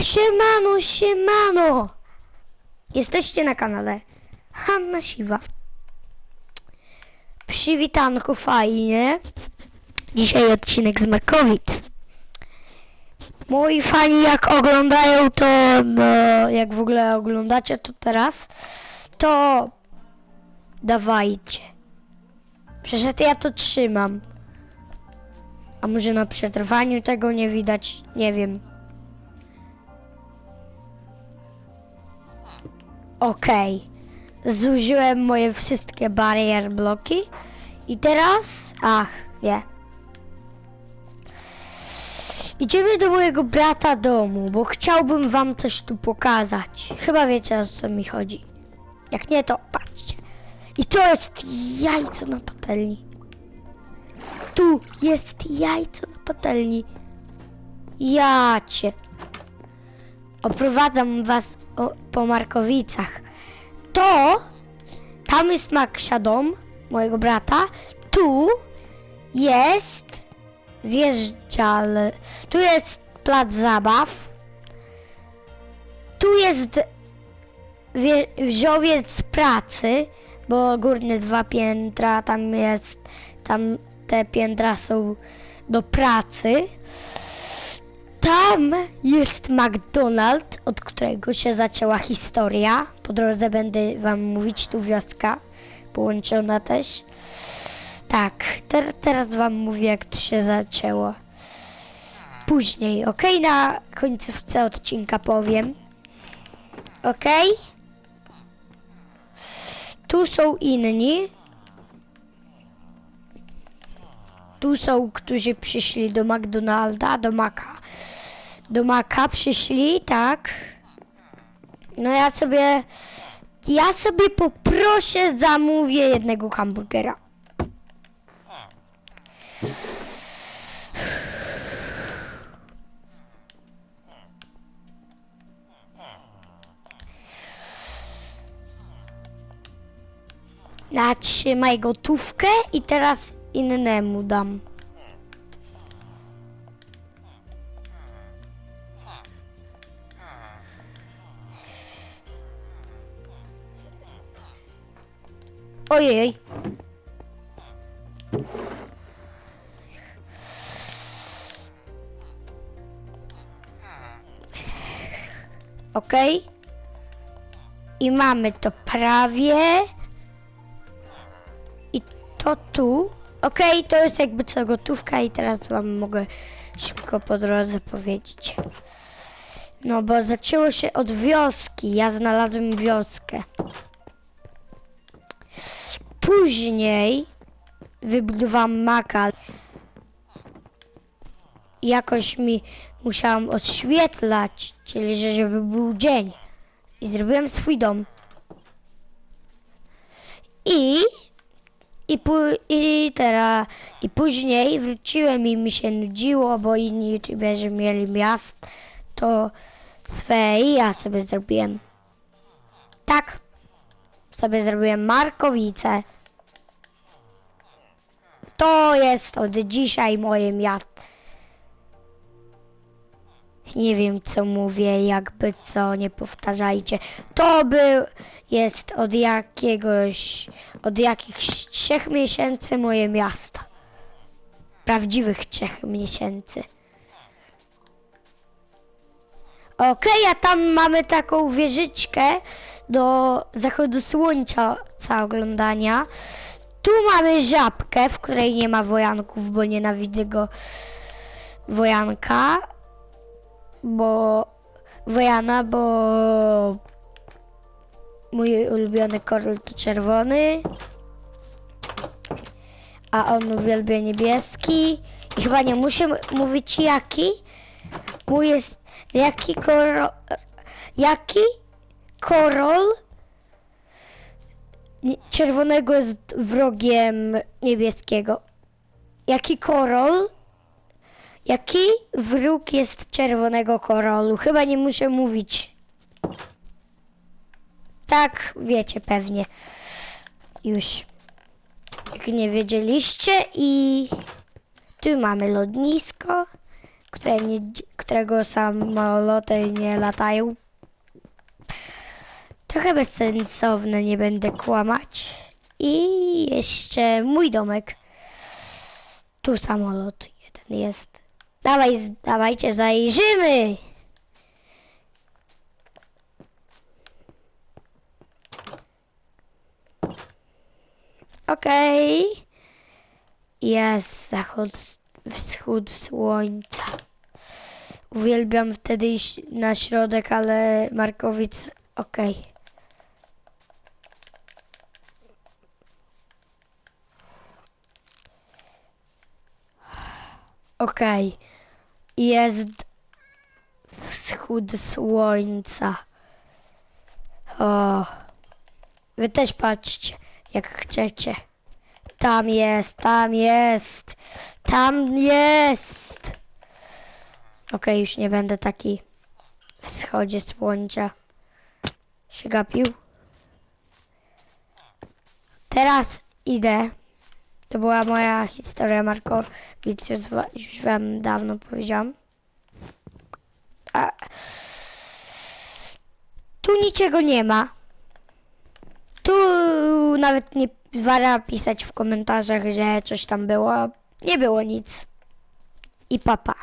Siemano, siemano! Jesteście na kanale Hanna Siwa. Przywitanku fajnie. Dzisiaj odcinek z Markowic. Moi fani jak oglądają to, no, jak w ogóle oglądacie to teraz, to dawajcie. Przecież ja to trzymam. A może na przetrwaniu tego nie widać? Nie wiem. Okej. Zużyłem moje wszystkie barier bloki. I teraz... Ach, nie. Idziemy do mojego brata domu, bo chciałbym wam coś tu pokazać. Chyba wiecie o co mi chodzi. Jak nie, to patrzcie. I to jest jajco na patelni. Tu jest jajco na patelni. Jacie. Oprowadzam was o, po Markowicach. To, tam jest Maksia dom, mojego brata. Tu jest zjeżdżal. Tu jest plac zabaw. Tu jest wie- pracy, bo górne dwa piętra, tam jest, tam te piętra są do pracy. Tam jest McDonald's, od którego się zaczęła historia. Po drodze będę wam mówić, tu wioska połączona też. Tak, ter teraz wam mówię, jak to się zaczęło. Później, ok? Na końcówce odcinka powiem. Ok? Tu są inni. Tu są, którzy przyszli do McDonalda, do Maka. Do Maka przyszli, tak. No ja sobie, ja sobie poproszę, zamówię jednego hamburgera. Natrzymaj gotówkę i teraz innemu dam. Ojej. Ok. I mamy to prawie. I to tu. Ok, to jest jakby co gotówka i teraz wam mogę szybko po drodze powiedzieć. No bo zaczęło się od wioski. Ja znalazłem wioskę. Później wybudowałam maka. Jakoś mi musiałam oświetlać, czyli że żeby był dzień. I zrobiłem swój dom. I i, i teraz i później wróciłem i mi się nudziło, bo inni youtuberzy mieli miasto swe i ja sobie zrobiłem. Tak. Sobie zrobiłem Markowice. To jest od dzisiaj moje miasto. Nie wiem co mówię, jakby co, nie powtarzajcie. To był, jest od jakiegoś, od jakichś trzech miesięcy moje miasto. Prawdziwych trzech miesięcy. Okej, a tam mamy taką wieżyczkę do zachodu słońca ca oglądania. Tu mamy żabkę, w której nie ma wojanków, bo nienawidzę go wojanka bo Wojana, bo mój ulubiony korol to czerwony, a on uwielbia niebieski i chyba nie muszę mówić jaki. Mój jest jaki korol, jaki korol czerwonego jest wrogiem niebieskiego. Jaki korol Jaki wróg jest czerwonego korolu? Chyba nie muszę mówić. Tak, wiecie pewnie. Już. Jak nie wiedzieliście i tu mamy lotnisko, które nie, którego samoloty nie latają. Trochę bezsensowne, nie będę kłamać. I jeszcze mój domek. Tu samolot jeden jest. Dawaj, dawajcie, zajrzymy! Okej. Jest zachód, wschód słońca. Uwielbiam wtedy iść na środek, ale Markowic, okej. Okej. Jest wschód słońca. O. Wy też patrzcie, jak chcecie. Tam jest, tam jest, tam jest. Okej, już nie będę taki w wschodzie słońca się gapił. Teraz idę. To była moja historia, Marko. Więc już, już wam dawno powiedziałam. A... Tu niczego nie ma. Tu nawet nie wara pisać w komentarzach, że coś tam było. Nie było nic. I papa.